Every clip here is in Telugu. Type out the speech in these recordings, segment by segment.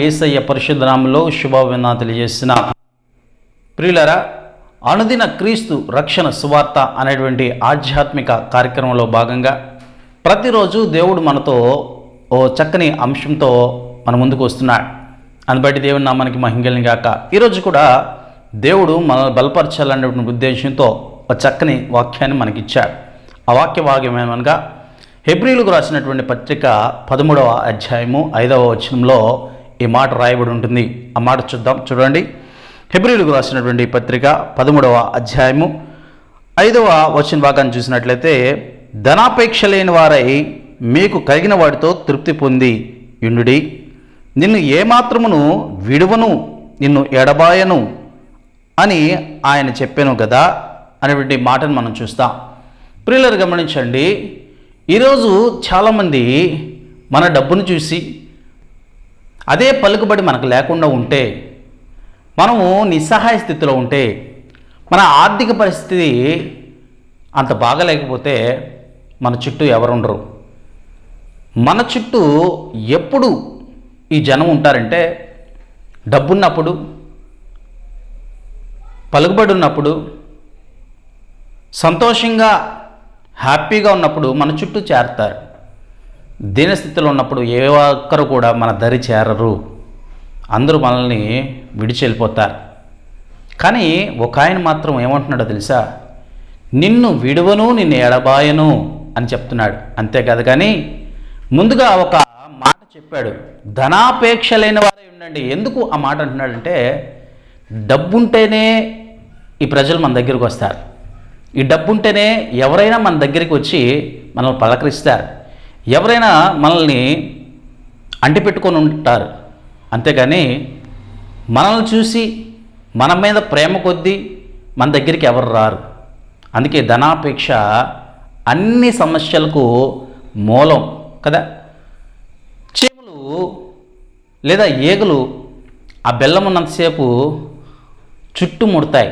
ఏసయ్య పరిశుద్ధనామంలో శుభాభివందన తెలియజేసిన ప్రియులరా అనుదిన క్రీస్తు రక్షణ సువార్త అనేటువంటి ఆధ్యాత్మిక కార్యక్రమంలో భాగంగా ప్రతిరోజు దేవుడు మనతో ఓ చక్కని అంశంతో మన ముందుకు వస్తున్నాడు. అని దేవుడు దేవుని నామానికి మహింగలిని గాక. ఈరోజు కూడా దేవుడు మనల్ని బలపరచాలనేటువంటి ఉద్దేశంతో ఒక చక్కని వాక్యాన్ని మనకిచ్చాడు. ఆ వాక్య భాగ్యం ఏమనగా హెబ్రిలకు రాసినటువంటి పత్రిక పదమూడవ అధ్యాయము ఐదవ వచనంలో ఈ మాట రాయబడి ఉంటుంది. ఆ మాట చూద్దాం. చూడండి. హెబ్రిలకు రాసినటువంటి పత్రిక పదమూడవ అధ్యాయము ఐదవ వచ్చిన భాగాన్ని చూసినట్లయితే ధనాపేక్ష లేని వారై మీకు కలిగిన వాటితో తృప్తి పొంది యుండుడి. నిన్ను ఏమాత్రమును విడువను నిన్ను ఎడబాయను అని ఆయన చెప్పాను కదా అనేటువంటి మాటను మనం చూస్తాం. ప్రియులరు గమనించండి. ఈరోజు చాలామంది మన డబ్బును చూసి అదే పలుకుబడి మనకు లేకుండా ఉంటే మనము నిస్సహాయ స్థితిలో ఉంటే మన ఆర్థిక పరిస్థితి అంత బాగలేకపోతే మన చుట్టూ ఎవరుండరు. మన చుట్టూ ఎప్పుడు ఈ జనం ఉంటారంటే డబ్బున్నప్పుడు పలుకుబడి ఉన్నప్పుడు సంతోషంగా హ్యాపీగా ఉన్నప్పుడు మన చుట్టూ చేరతారు. దీనస్థితిలో ఉన్నప్పుడు ఏ ఒక్కరు కూడా మన దరి చేరరు. అందరూ మనల్ని విడిచి వెళ్ళిపోతారు. కానీ ఒక ఆయన మాత్రం ఏమంటున్నాడో తెలుసా? నిన్ను విడువను నిన్ను ఎడబాయను అని చెప్తున్నాడు. అంతేకాదు కానీ ముందుగా ఒక మాట చెప్పాడు. ధనాపేక్ష లేని వారే ఉండండి. ఎందుకు ఆ మాట అంటున్నాడంటే డబ్బుంటేనే ఈ ప్రజలు మన దగ్గరికి వస్తారు. ఈ డబ్బుంటేనే ఎవరైనా మన దగ్గరికి వచ్చి మనల్ని పలకరిస్తారు. ఎవరైనా మనల్ని అంటిపెట్టుకొని ఉంటారు. అంతేగాని మనల్ని చూసి మన మీద ప్రేమ కొద్దీ మన దగ్గరికి ఎవరు రారు. అందుకే ధనాపేక్ష అన్ని సమస్యలకు మూలం కదా. చీమలు లేదా ఏగులు ఆ బెల్లం ఉన్నంతసేపు చుట్టుముడతాయి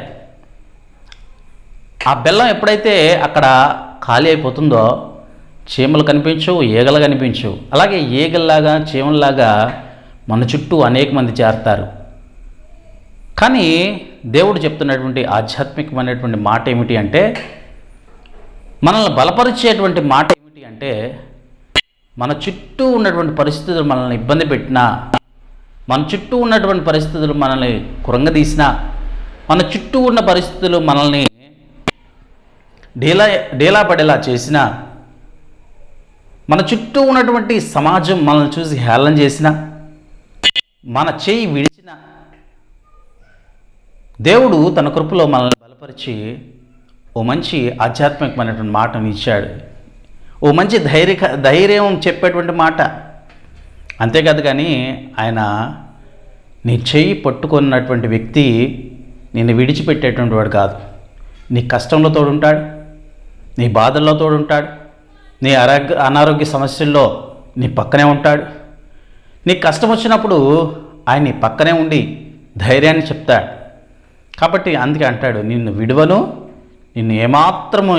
ఆ బెల్లం ఎప్పుడైతే అక్కడ ఖాళీ అయిపోతుందో చీమలు కనిపించవు ఈగలు కనిపించవు అలాగే ఈగల్లాగా చీమల్లాగా మన చుట్టూ అనేక మంది చేరతారు. కానీ దేవుడు చెప్తున్నటువంటి ఆధ్యాత్మికమైనటువంటి మాట ఏమిటి అంటే మనల్ని బలపరిచేటువంటి మాట ఏమిటి అంటే మన చుట్టూ ఉన్నటువంటి పరిస్థితులు మనల్ని ఇబ్బంది పెట్టినా మన చుట్టూ ఉన్నటువంటి పరిస్థితులు మనల్ని కురంగదీసినా మన చుట్టూ ఉన్న పరిస్థితులు మనల్ని డీలా డీలా పడేలా చేసినా మన చుట్టూ ఉన్నటువంటి సమాజం మనల్ని చూసి హేళన చేసిన మన చేయి విడిచిన దేవుడు తన కృపలో మనల్ని బలపరిచి ఓ మంచి ఆధ్యాత్మికమైనటువంటి మాటను ఇచ్చాడు. ఓ మంచి ధైర్య ధైర్యం చెప్పేటువంటి మాట. అంతేకాదు కానీ ఆయన నీ చెయ్యి పట్టుకున్నటువంటి వ్యక్తి నిన్ను విడిచిపెట్టేటువంటి వాడు కాదు. నీ కష్టంలో తోడుంటాడు. నీ బాధల్లో తోడుంటాడు. నీ ఆరోగ్య అనారోగ్య సమస్యల్లో నీ పక్కనే ఉంటాడు. నీకు కష్టం వచ్చినప్పుడు ఆయన నీ పక్కనే ఉండి ధైర్యాన్ని చెప్తాడు. కాబట్టి అందుకే అంటాడు నిన్ను విడువను నిన్ను ఏమాత్రము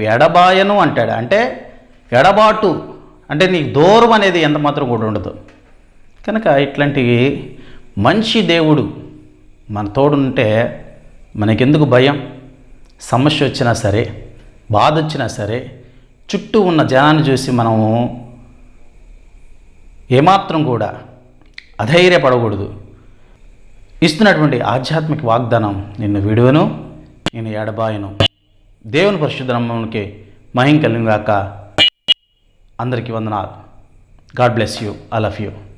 ఎడబాయను అంటాడు. అంటే ఎడబాటు అంటే నీకు దూరం అనేది ఎంత మాత్రం కూడా ఉండదు. కనుక ఇట్లాంటి మంచి దేవుడు మన తోడుంటే మనకెందుకు భయం? సమస్య వచ్చినా సరే బాధ వచ్చినా సరే చుట్టూ ఉన్న జనాన్ని చూసి మనము ఏమాత్రం కూడా అధైర్యపడకూడదు. ఇస్తున్నటువంటి ఆధ్యాత్మిక వాగ్దానం నిన్ను విడువను నేను ఎడబాయను దేవుని పరిశుద్ధ నామమునకి మహిం కలిగాక అందరికీ వందనాలు. God bless you. I love you.